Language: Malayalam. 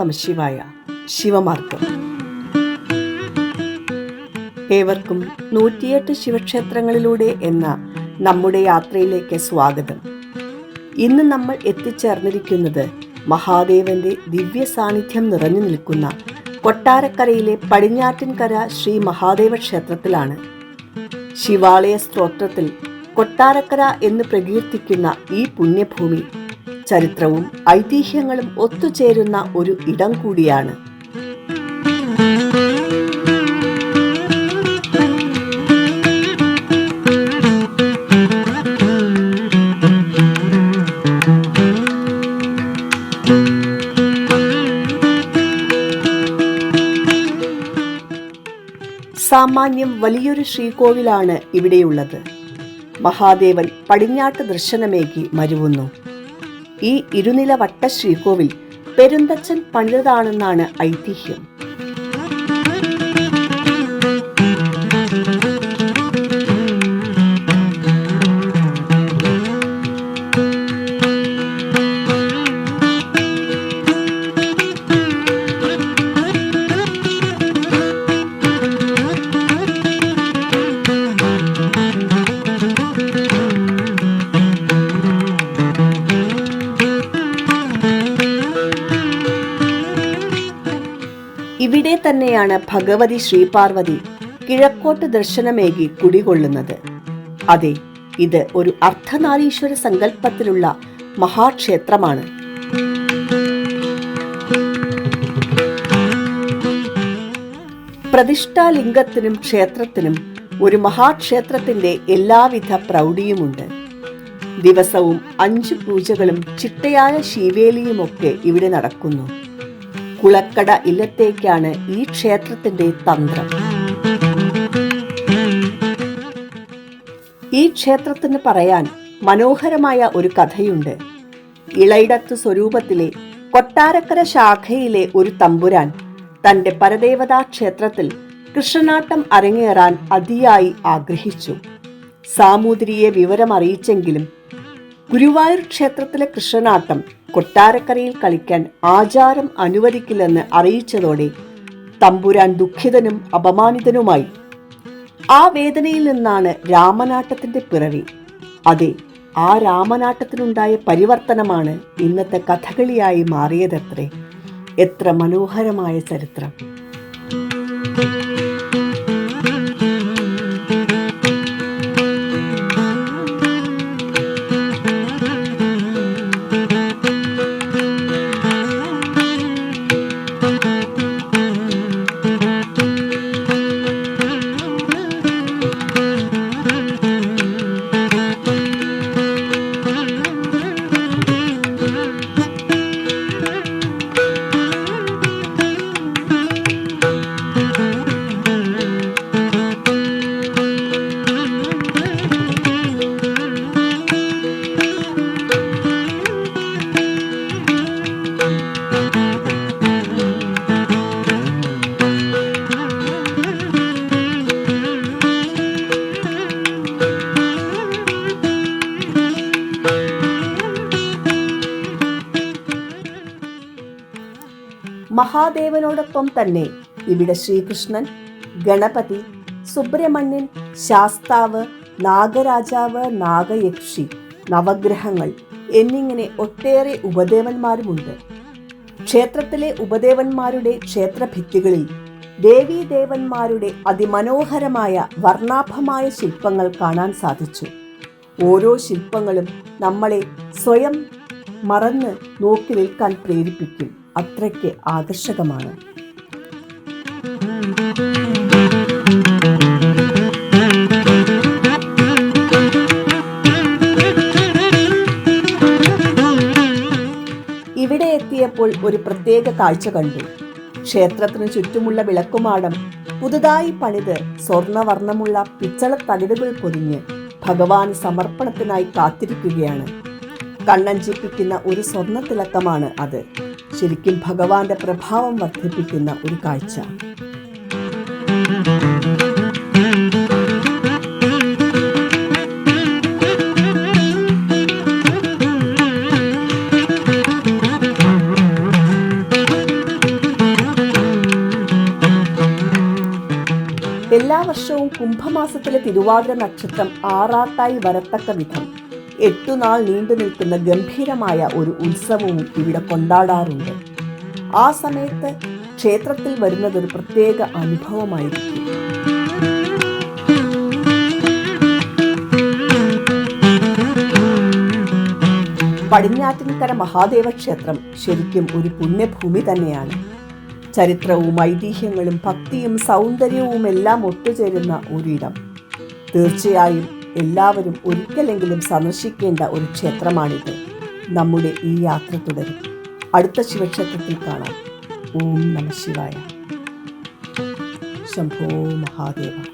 നമശിവായ ശിവമാർഗം. ഏവർക്കും നൂറ്റിയെട്ട് ശിവക്ഷേത്രങ്ങളിലൂടെ എന്ന നമ്മുടെ യാത്രയിലേക്ക് സ്വാഗതം. ഇന്ന് നമ്മൾ എത്തിച്ചേർന്നിരിക്കുന്നത് മഹാദേവന്റെ ദിവ്യ സാന്നിധ്യം നിറഞ്ഞു നിൽക്കുന്ന കൊട്ടാരക്കരയിലെ പടിഞ്ഞാറ്റിൻകര ശ്രീ മഹാദേവ ക്ഷേത്രത്തിലാണ്. ശിവാലയ സ്തോത്രത്തിൽ കൊട്ടാരക്കര എന്ന് പ്രകീർത്തിക്കുന്ന ഈ പുണ്യഭൂമി ചരിത്രവും ഐതിഹ്യങ്ങളും ഒത്തുചേരുന്ന ഒരു ഇടം കൂടിയാണ്. സാമാന്യം വലിയൊരു ശ്രീകോവിലാണ് ഇവിടെയുള്ളത്. മഹാദേവൻ പടിഞ്ഞാട്ട് ദർശനമേകി മരുവുന്നു. ഈ ഇരുനില വട്ട ശ്രീകോവിൽ പെരുന്തച്ചൻ ഐതിഹ്യം. തന്നെയാണ് ഭഗവതി ശ്രീപാർവതി കിഴക്കോട്ട് ദർശനമേകി കുടികൊള്ളുന്നത്. അതെ ഇത് ഒരു അർദ്ധനാരീശ്വര സങ്കല്പത്തിലുള്ള മഹാക്ഷേത്രമാണ്. പ്രതിഷ്ഠാലിംഗത്തിനും ക്ഷേത്രത്തിനും ഒരു മഹാക്ഷേത്രത്തിന്റെ എല്ലാവിധ പ്രൗഢിയുമുണ്ട്. ദിവസവും അഞ്ച് പൂജകളും ചിട്ടയായ ശിവേലിയുമൊക്കെ ഇവിടെ നടക്കുന്നു. കുളക്കട ഇല്ലത്തേക്കാണ് ഈ ക്ഷേത്രത്തിന്റെ തന്ത്രം. ഈ ക്ഷേത്രത്തിന് പറയാൻ മനോഹരമായ ഒരു കഥയുണ്ട്. ഇളയിടത്ത് സ്വരൂപത്തിലെ കൊട്ടാരക്കര ശാഖയിലെ ഒരു തമ്പുരാൻ തന്റെ പരദേവതാ ക്ഷേത്രത്തിൽ കൃഷ്ണനാട്ടം അരങ്ങേറാൻ അതിയായി ആഗ്രഹിച്ചു. സാമൂതിരിയെ വിവരമറിയിച്ചെങ്കിലും ഗുരുവായൂർ ക്ഷേത്രത്തിലെ കൃഷ്ണനാട്ടം കൊട്ടാരക്കരയിൽ കളിക്കാൻ ആചാരം അനുവദിക്കില്ലെന്ന് അറിയിച്ചതോടെ തമ്പുരാൻ ദുഃഖിതനും അപമാനിതനുമായി. ആ വേദനയിൽ നിന്നാണ് രാമനാട്ടത്തിന്റെ പിറവി. അതെ ആ രാമനാട്ടത്തിനുണ്ടായ പരിവർത്തനമാണ് ഇന്നത്തെ കഥകളിയായി മാറിയതത്രേ. എത്ര മനോഹരമായ ചരിത്രം. മഹാദേവനോടൊപ്പം തന്നെ ഇവിടെ ശ്രീകൃഷ്ണൻ ഗണപതി സുബ്രഹ്മണ്യൻ ശാസ്താവ് നാഗരാജാവ് നാഗയക്ഷി നവഗ്രഹങ്ങൾ എന്നിങ്ങനെ ഒട്ടേറെ ഉപദേവന്മാരുമുണ്ട്. ക്ഷേത്രത്തിലെ ഉപദേവന്മാരുടെ ക്ഷേത്രഭിത്തികളിൽ ദേവീദേവന്മാരുടെ അതിമനോഹരമായ വർണാഭമായ ശില്പങ്ങൾ കാണാൻ സാധിച്ചു. ഓരോ ശില്പങ്ങളും നമ്മളെ സ്വയം മറന്ന് നോക്കി നിൽക്കാൻ പ്രേരിപ്പിക്കും. അത്രയ്ക്ക് ആകർഷകമാണ്. ഇവിടെ എത്തിയപ്പോൾ ഒരു പ്രത്യേക കാഴ്ച കണ്ടു. ക്ഷേത്രത്തിന് ചുറ്റുമുള്ള വിളക്കുമാടം പുതുതായി പണിത് സ്വർണവർണമുള്ള പിച്ചള തകിടുകൾ പൊതിഞ്ഞ് ഭഗവാൻ സമർപ്പണത്തിനായി കാത്തിരിക്കുകയാണ്. കണ്ണഞ്ചിപ്പിക്കുന്ന ഒരു സ്വർണ തിളക്കമാണ് അത്. ശരിക്കും ഭഗവാന്റെ പ്രഭാവം വർദ്ധിപ്പിക്കുന്ന ഒരു കാഴ്ച. എല്ലാ വർഷവും കുംഭമാസത്തിലെ തിരുവാതിര നക്ഷത്രം ആറാട്ടായി വരത്തക്ക വിധം. എട്ടു നാൾ നീണ്ടു നിൽക്കുന്ന ഗംഭീരമായ ഒരു ഉത്സവവും ഇവിടെ കൊണ്ടാടാറുണ്ട്. ആ സമയത്ത് ക്ഷേത്രത്തിൽ വരുന്നത് ഒരു പ്രത്യേക അനുഭവമായിരിക്കും. പടിഞ്ഞാറ്റിൻകര മഹാദേവ ക്ഷേത്രം ശരിക്കും ഒരു പുണ്യഭൂമി തന്നെയാണ്. ചരിത്രവും ഐതിഹ്യങ്ങളും ഭക്തിയും സൗന്ദര്യവും എല്ലാം ഒത്തുചേരുന്ന ഒരിടം. തീർച്ചയായും എല്ലാവരും ഒരിക്കലെങ്കിലും സന്ദർശിക്കേണ്ട ഒരു ക്ഷേത്രമാണിത്. നമ്മുടെ ഈ യാത്ര തുടരും. അടുത്ത ശിവക്ഷേത്രത്തിൽ കാണാം. ഓം നമ ശിവായ. ശംഭോ മഹാദേവ.